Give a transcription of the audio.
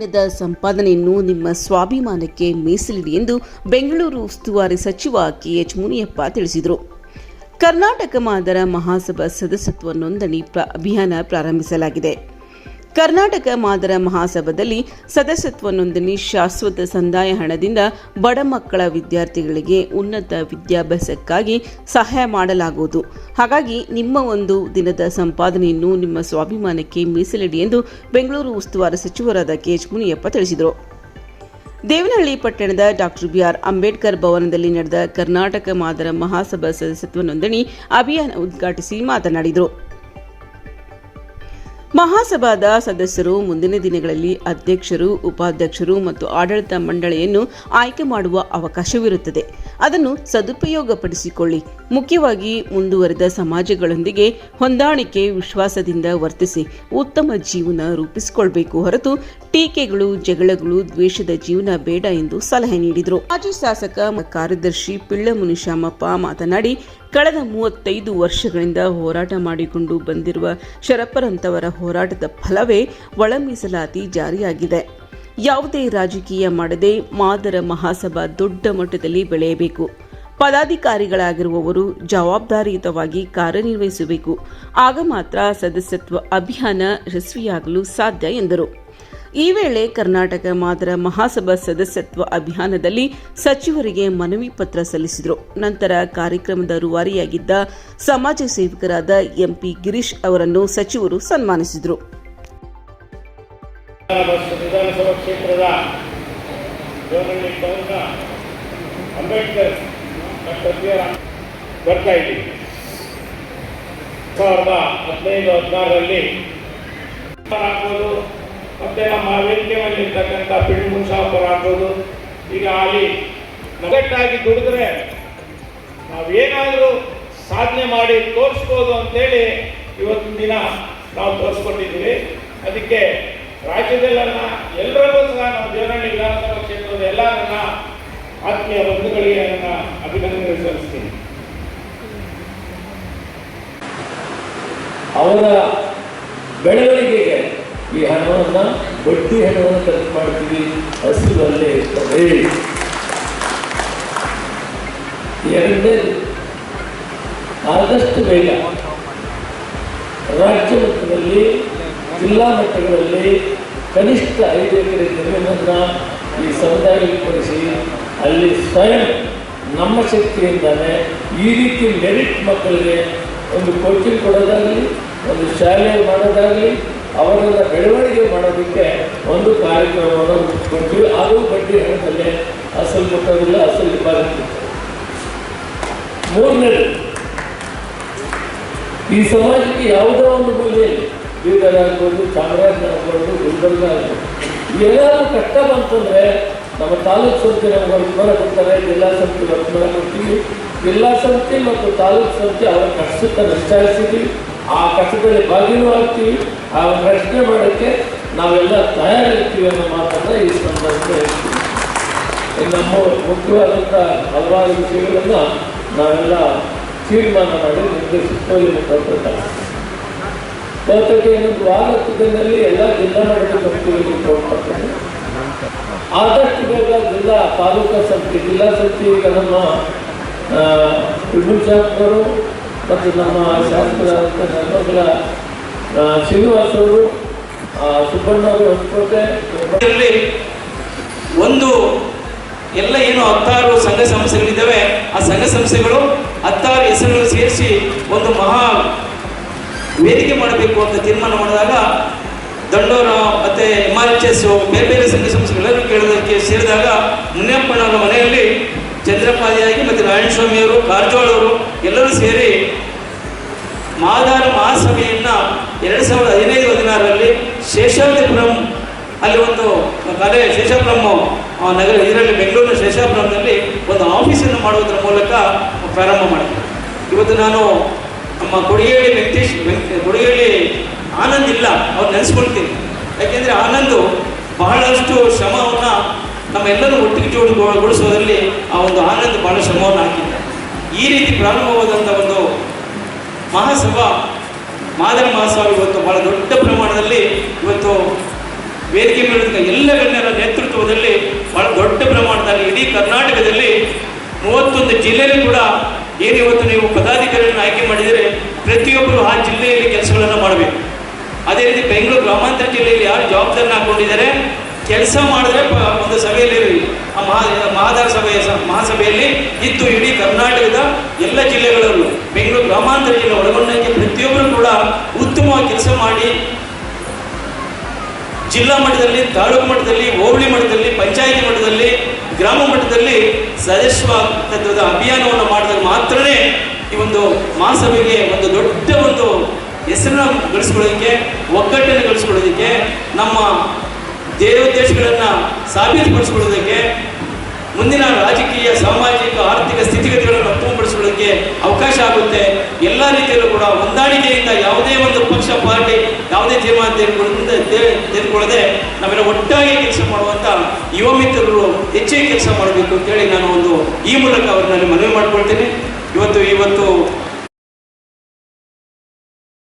ದಿನದ ಸಂಪಾದನೆಯನ್ನು ನಿಮ್ಮ ಸ್ವಾಭಿಮಾನಕ್ಕೆ ಮೀಸಲಿಡಿ ಎಂದು ಬೆಂಗಳೂರು ಉಸ್ತುವಾರಿ ಸಚಿವ ಕೆಎಚ್ ಮುನಿಯಪ್ಪ ತಿಳಿಸಿದರು. ಕರ್ನಾಟಕ ಮಾದರ ಮಹಾಸಭಾ ಸದಸ್ಯತ್ವ ನೋಂದಣಿ ಅಭಿಯಾನ ಪ್ರಾರಂಭಿಸಲಾಗಿದೆ. ಕರ್ನಾಟಕ ಮಾದರ ಮಹಾಸಭಾದಲ್ಲಿ ಸದಸ್ಯತ್ವ ನೋಂದಣಿ ಶಾಶ್ವತ ಸಂದಾಯ ಹಣದಿಂದ ಬಡ ಮಕ್ಕಳ ವಿದ್ಯಾರ್ಥಿಗಳಿಗೆ ಉನ್ನತ ವಿದ್ಯಾಭ್ಯಾಸಕ್ಕಾಗಿ ಸಹಾಯ ಮಾಡಲಾಗುವುದು. ಹಾಗಾಗಿ ನಿಮ್ಮ ಒಂದು ದಿನದ ಸಂಪಾದನೆಯನ್ನು ನಿಮ್ಮ ಸ್ವಾಭಿಮಾನಕ್ಕೆ ಮೀಸಲಿಡಿ ಎಂದು ಬೆಂಗಳೂರು ಉಸ್ತುವಾರಿ ಸಚಿವರಾದ ಕೆಎಚ್ ಮುನಿಯಪ್ಪ ತಿಳಿಸಿದರು. ದೇವನಹಳ್ಳಿ ಪಟ್ಟಣದ ಡಾಕ್ಟರ್ ಬಿಆರ್ ಅಂಬೇಡ್ಕರ್ ಭವನದಲ್ಲಿ ನಡೆದ ಕರ್ನಾಟಕ ಮಾದರ ಮಹಾಸಭಾ ಸದಸ್ಯತ್ವ ನೋಂದಣಿ ಅಭಿಯಾನ ಉದ್ಘಾಟಿಸಿ ಮಾತನಾಡಿದರು. ಮಹಾಸಭಾದ ಸದಸ್ಯರು ಮುಂದಿನ ದಿನಗಳಲ್ಲಿ ಅಧ್ಯಕ್ಷರು ಉಪಾಧ್ಯಕ್ಷರು ಮತ್ತು ಆಡಳಿತ ಮಂಡಳಿಯನ್ನು ಆಯ್ಕೆ ಮಾಡುವ ಅವಕಾಶವಿರುತ್ತದೆ. ಅದನ್ನು ಸದುಪಯೋಗಪಡಿಸಿಕೊಳ್ಳಿ. ಮುಖ್ಯವಾಗಿ ಮುಂದುವರೆದ ಸಮಾಜಗಳೊಂದಿಗೆ ಹೊಂದಾಣಿಕೆ ವಿಶ್ವಾಸದಿಂದ ವರ್ತಿಸಿ ಉತ್ತಮ ಜೀವನ ರೂಪಿಸಿಕೊಳ್ಬೇಕು ಹೊರತು ಟೀಕೆಗಳು, ಜಗಳಗಳು, ದ್ವೇಷದ ಜೀವನ ಬೇಡ ಎಂದು ಸಲಹೆ ನೀಡಿದರು. ಮಾಜಿ ಶಾಸಕ ಕಾರ್ಯದರ್ಶಿ ಪಿಳ್ಳ ಮುನಿಶಾಮಪ್ಪ ಮಾತನಾಡಿ, ಕಳೆದ ಮೂವತ್ತೈದು ವರ್ಷಗಳಿಂದ ಹೋರಾಟ ಮಾಡಿಕೊಂಡು ಬಂದಿರುವ ಶರಪ್ಪರಂತವರ ಹೋರಾಟದ ಫಲವೇ ಒಳ ಮೀಸಲಾತಿ ಜಾರಿಯಾಗಿದೆ. ಯಾವುದೇ ರಾಜಕೀಯ ಮಾಡದೆ ಮಾದರ ಮಹಾಸಭಾ ದೊಡ್ಡ ಮಟ್ಟದಲ್ಲಿ ಬೆಳೆಯಬೇಕು. ಪದಾಧಿಕಾರಿಗಳಾಗಿರುವವರು ಜವಾಬ್ದಾರಿಯುತವಾಗಿ ಕಾರ್ಯನಿರ್ವಹಿಸಬೇಕು. ಆಗ ಮಾತ್ರ ಸದಸ್ಯತ್ವ ಅಭಿಯಾನ ಯಶಸ್ವಿಯಾಗಲು ಸಾಧ್ಯ, ಎಂದರು. ಈ ವೇಳೆ ಕರ್ನಾಟಕ ಮಾದರ ಮಹಾಸಭಾ ಸದಸ್ಯತ್ವ ಅಭಿಯಾನದಲ್ಲಿ ಸಚಿವರಿಗೆ ಮನವಿ ಪತ್ರ ಸಲ್ಲಿಸಿದರು. ನಂತರ ಕಾರ್ಯಕ್ರಮದ ರೂವಾರಿಯಾಗಿದ್ದ ಸಮಾಜ ಸೇವಕರಾದ ಎಂಪಿ ಗಿರೀಶ್ ಅವರನ್ನು ಸಚಿವರು ಸನ್ಮಾನಿಸಿದರು. ಕ್ಷೇತ್ರದ ದೇವನಹಳ್ಳಿ ಟೌನ್ನ ಅಂಬೇಡ್ಕರ್ ಡಾಕ್ಟರ್ ಬರ್ತಾ ಇದ್ದೀವಿ. ಸಾವಿರದ ಹದಿನೈದು ಹದಿನಾರರಲ್ಲಿ ಆಗ್ಬೋದು, ಮತ್ತೆ ನಮ್ಮ ವೇದಿಕೆ ಮೇಲೆ ಇರ್ತಕ್ಕಂಥ ಪಿಂಡ್ ಮುನ್ಸಾಪುರ ಆಗ್ಬೋದು. ಈಗ ಅಲ್ಲಿ ನಗಟ್ಟಾಗಿ ದುಡಿದ್ರೆ ನಾವೇನಾದರೂ ಸಾಧನೆ ಮಾಡಿ ತೋರಿಸ್ಬೋದು ಅಂತೇಳಿ ಇವತ್ತಿನ ದಿನ ನಾವು ತೋರಿಸ್ಕೊಟ್ಟಿದ್ದೀವಿ. ಅದಕ್ಕೆ ರಾಜ್ಯದಲ್ಲೆಲ್ಲ ಎಲ್ಲರಲ್ಲೂ ನಾವು ದೇವನಹಳ್ಳಿ ವಿಧಾನಸಭಾ ಕ್ಷೇತ್ರದ ಎಲ್ಲ ನನ್ನ ಆತ್ಮೀಯ ಬಂಧುಗಳಿಗೆ ನನ್ನ ಅಭಿನಂದನೆ ಸಲ್ಲಿಸ್ತೀನಿ. ಅವರ ಬೆಳವಣಿಗೆಗೆ ಈ ಹಣವನ್ನು ಬಡ್ಡಿ ಹಣವನ್ನು ಖರ್ಚು ಮಾಡ್ತೀವಿ ಹಸಿವಲ್ಲಿ ಇರ್ತದೆ. ಎರಡನೇದು ಆದಷ್ಟು ಬೇಗ ರಾಜ್ಯ ಮಟ್ಟದಲ್ಲಿ ಜಿಲ್ಲಾ ಮಟ್ಟಗಳಲ್ಲಿ ಕನಿಷ್ಠ ಐದು ಎಕರೆ ಜಮೀನನ್ನು ಈ ಸಮುದಾಯಕ್ಕೆ ಕೊಡಿಸಿ ಅಲ್ಲಿ ಸ್ವಯಂ ನಮ್ಮ ಶಕ್ತಿಯಿಂದಲೇ ಈ ರೀತಿ ಮೆರಿಟ್ ಮಕ್ಕಳಿಗೆ ಒಂದು ಕೋಚಿಂಗ್ ಕೊಡೋದಾಗಲಿ, ಒಂದು ಶಾಲೆ ಮಾಡೋದಾಗಲಿ, ಅವರನ್ನು ಬೆಳವಣಿಗೆ ಮಾಡೋದಕ್ಕೆ ಒಂದು ಕಾರ್ಯಕ್ರಮವನ್ನು ರೂಪಿಸ್ಕೊಳ್ತೀವಿ ಅದು ಬಡ್ಡಿ ಹಣದಲ್ಲೇ ಅಸಲು ಕೊಟ್ಟೋದಿಲ್ಲ, ಅಸಲು ಬರುತ್ತೆ ಮೂರನೇದು, ಈ ಸಮಾಜಕ್ಕೆ ಯಾವುದೋ ಒಂದು ಮೂಲೆಯಲ್ಲಿ ಬೀದರ್ ಆಗ್ಬೋದು ಚಾಮರಾಜನಗರ ಆಗ್ಬೋದು ಗುಲ್ಬರ್ಗ ಆಗ್ಬೋದು ಎಲ್ಲರೂ ಕಷ್ಟ ಬಂತಂದ್ರೆ ನಮ್ಮ ತಾಲೂಕು ಸಮಿತಿ ನಮ್ಗೆ ಅನುಕೂಲ ಕೊಡ್ತಾರೆ, ಜಿಲ್ಲಾ ಸಮಿತಿ ಅನುಕೂಲ ಕೊಡ್ತೀವಿ. ಜಿಲ್ಲಾ ಸಮಿತಿ ಮತ್ತು ತಾಲೂಕು ಸಂಸ್ಥೆ ಅವರ ಕಷ್ಟ ನಿಶ್ಚಯಿಸಿದ್ದೀವಿ ಆ ಕಷ್ಟದಲ್ಲಿ ಬಾಗಿಲೂ ಆಗ್ತೀವಿ. ಆ ಪ್ರಶ್ನೆ ಮಾಡೋಕ್ಕೆ ನಾವೆಲ್ಲ ತಯಾರಿರ್ತೀವಿ ಅನ್ನೋ ಮಾತನ್ನು ಈ ಸಂದರ್ಭದಲ್ಲಿ ನಮ್ಮ ಮುಖ್ಯವಾದಂಥ ಹಲವಾರು ವಿಷಯಗಳನ್ನು ನಾವೆಲ್ಲ ತೀರ್ಮಾನ ಮಾಡಿ ನಿರ್ದೇಶಿಸುವಲ್ಲಿ ಬಹುತೇಕ ಇನ್ನೊಂದು ವಾರದಲ್ಲಿ ಎಲ್ಲ ಜಿಲ್ಲಾ ಮಟ್ಟದ ಸಮಿತಿಗಳಿಗೆ ಕೊಡ್ತಾರೆ ಆದಷ್ಟು ಬೇಗ ಜಿಲ್ಲಾ ತಾಲೂಕಾ ಸಮಿತಿ, ಜಿಲ್ಲಾ ಸಮಿತಿ ಈಗ ನಮ್ಮ ವಿಭೂಷಾಂಕರು ಮತ್ತು ನಮ್ಮ ಶಾಸಕರಾದಂಥ ನರ್ಮಗಳ ಶ್ರೀನಿವಾಸ್ ಅವರು ಸುಬ್ಬಣ್ಣ ಅವರು ಹೊಸಕೋಟೆ ಒಂದು ಎಲ್ಲ ಏನು ಹತ್ತಾರು ಸಂಘ ಸಂಸ್ಥೆಗಳಿದ್ದಾವೆ, ಆ ಸಂಘ ಸಂಸ್ಥೆಗಳು ಹತ್ತಾರು ಹೆಸರುಗಳು ಸೇರಿಸಿ ಒಂದು ಮಹಾ ವೇದಿಕೆ ಮಾಡಬೇಕು ಅಂತ ತೀರ್ಮಾನ ಮಾಡಿದಾಗ ದಂಡೋರ ಮತ್ತೆ ಎಂ ಆರ್ ಎಚ್ ಎಸ್ ಬೇರೆ ಬೇರೆ ಸಂಘ ಸಂಸ್ಥೆಗಳೆಲ್ಲರೂ ಕೇಳೋದಕ್ಕೆ ಸೇರಿದಾಗ ಮುನಿಯಪ್ಪನವರ ಮನೆಯಲ್ಲಿ ಚಂದ್ರಪಾದಿಯಾಗಿ ಮತ್ತು ನಾರಾಯಣ ಸ್ವಾಮಿಯವರು ಕಾರಜೋಳ ಅವರು ಎಲ್ಲರೂ ಸೇರಿ ಮಾದಾರ ಮಹಾಸಭೆಯನ್ನ ಎರಡು ಸಾವಿರದ ಹದಿನೈದು, ಹದಿನಾರರಲ್ಲಿ ಶೇಷಾದ್ರಿಪುರಂ ಅಲ್ಲಿ ಒಂದು ಕಲೆ ಶೇಷಾಪುರಂ ನಗರ ಇದರಲ್ಲಿ ಬೆಂಗಳೂರಿನ ಶೇಷಾಪುರಂನಲ್ಲಿ ಒಂದು ಆಫೀಸನ್ನು ಮಾಡುವುದರ ಮೂಲಕ ಪ್ರಾರಂಭ ಮಾಡಿದೆ ಇವತ್ತು ನಾನು ನಮ್ಮ ಕೊಡಿಗೇಳಿ ವೆಂಕಟೇಶ್ ವೆಂಕ- ಕೊಡಿಗೇಳಿ ಆನಂದ್ ಇಲ್ಲ, ಅವ್ರು ನೆನೆಸ್ಕೊಳ್ತೀನಿ. ಯಾಕೆಂದರೆ ಆನಂದು ಬಹಳಷ್ಟು ಶ್ರಮವನ್ನು ನಮ್ಮೆಲ್ಲರೂ ಒಟ್ಟಿಗೆ ಜೋಡುಗೊಳಿಸೋದ್ರಲ್ಲಿ ಆ ಒಂದು ಆನಂದ್ ಬಹಳ ಶ್ರಮವನ್ನು ಹಾಕಿದ್ದ ಈ ರೀತಿ ಪ್ರಾರಂಭವಾದಂಥ ಒಂದು ಮಹಾಸಭಾ, ಮಾದರಿ ಮಹಾಸಭಾ ಇವತ್ತು ಬಹಳ ದೊಡ್ಡ ಪ್ರಮಾಣದಲ್ಲಿ ಇವತ್ತು ವೇದಿಕೆ ಮೇಲಿದ್ದ ಎಲ್ಲ ಗಣ್ಯರ ನೇತೃತ್ವದಲ್ಲಿ ಬಹಳ ದೊಡ್ಡ ಪ್ರಮಾಣದಲ್ಲಿ ಇಡೀ ಕರ್ನಾಟಕದಲ್ಲಿ ಮೂವತ್ತೊಂದು ಜಿಲ್ಲೆಯಲ್ಲಿ ಕೂಡ ಏನು ಇವತ್ತು ನೀವು ಪದಾಧಿಕಾರಿಗಳನ್ನು ಆಯ್ಕೆ ಮಾಡಿದರೆ ಪ್ರತಿಯೊಬ್ಬರು ಆ ಜಿಲ್ಲೆಯಲ್ಲಿ ಕೆಲಸಗಳನ್ನು ಮಾಡಬೇಕು. ಅದೇ ರೀತಿ ಬೆಂಗಳೂರು ಗ್ರಾಮಾಂತರ ಜಿಲ್ಲೆಯಲ್ಲಿ ಯಾರು ಜವಾಬ್ದಾರಿನ ಹಾಕೊಂಡಿದ್ದಾರೆ, ಕೆಲಸ ಮಾಡಿದ್ರೆ ಒಂದು ಸಭೆಯಲ್ಲಿ ಆ ಮಹಾ, ಮಹಾದಾರ ಸಭೆಯ ಮಹಾಸಭೆಯಲ್ಲಿ ಇದ್ದು ಇಡೀ ಕರ್ನಾಟಕದ ಎಲ್ಲ ಜಿಲ್ಲೆಗಳಲ್ಲೂ, ಬೆಂಗಳೂರು ಗ್ರಾಮಾಂತರ ಜಿಲ್ಲೆ ಒಳಗೊಂಡಂತೆ ಪ್ರತಿಯೊಬ್ಬರು ಕೂಡ ಉತ್ತಮವಾಗಿ ಕೆಲಸ ಮಾಡಿ, ಜಿಲ್ಲಾ ಮಟ್ಟದಲ್ಲಿ, ತಾಲೂಕು ಮಟ್ಟದಲ್ಲಿ, ಹೋಬಳಿ ಮಟ್ಟದಲ್ಲಿ, ಪಂಚಾಯಿತಿ ಮಟ್ಟದಲ್ಲಿ ಗ್ರಾಮ ಮಟ್ಟದಲ್ಲಿ ಸದಸ್ಯ ತತ್ವದ ಅಭಿಯಾನವನ್ನು ಮಾಡಿದಾಗ ಮಾತ್ರನೇ ಈ ಒಂದು ಮಹಾಸಭೆಗೆ ಒಂದು ದೊಡ್ಡ ಒಂದು ಹೆಸರನ್ನ ಗಳಿಸ್ಕೊಳ್ಳೋದಕ್ಕೆ, ಒಗ್ಗಟ್ಟನ್ನು ಗಳಿಸ್ಕೊಳ್ಳೋದಕ್ಕೆ, ನಮ್ಮ ದೇವೋದ್ದೇಶಗಳನ್ನು ಸಾಬೀತುಪಡಿಸ್ಕೊಳ್ಳೋದಕ್ಕೆ ಮುಂದಿನ ರಾಜಕೀಯ, ಸಾಮಾಜಿಕ, ಆರ್ಥಿಕ ಅವಕಾಶ ಆಗುತ್ತೆ. ಎಲ್ಲ ರೀತಿಯಲ್ಲೂ ಕೂಡ ಹೊಂದಾಣಿಕೆಯಿಂದ ಯಾವುದೇ ಒಂದು ಪಕ್ಷ, ಪಾರ್ಟಿ ಯಾವುದೇ ತೀರ್ಮಾನ ತೆಗೆದುಕೊಳ್ಳದೆ ತೆಗೆದುಕೊಳ್ಳದೆ ನಾವೆಲ್ಲ ಒಟ್ಟಾಗಿ ಕೆಲಸ ಮಾಡುವಂತ ಯುವ ಮಿತ್ರರು ಹೆಚ್ಚಿಗೆ ಕೆಲಸ ಮಾಡಬೇಕು ಅಂತೇಳಿ ನಾನು ಒಂದು ಈ ಮೂಲಕ ಅವ್ರನ್ನ ಮನವಿ ಮಾಡ್ಕೊಳ್ತೇನೆ. ಇವತ್ತು ಇವತ್ತು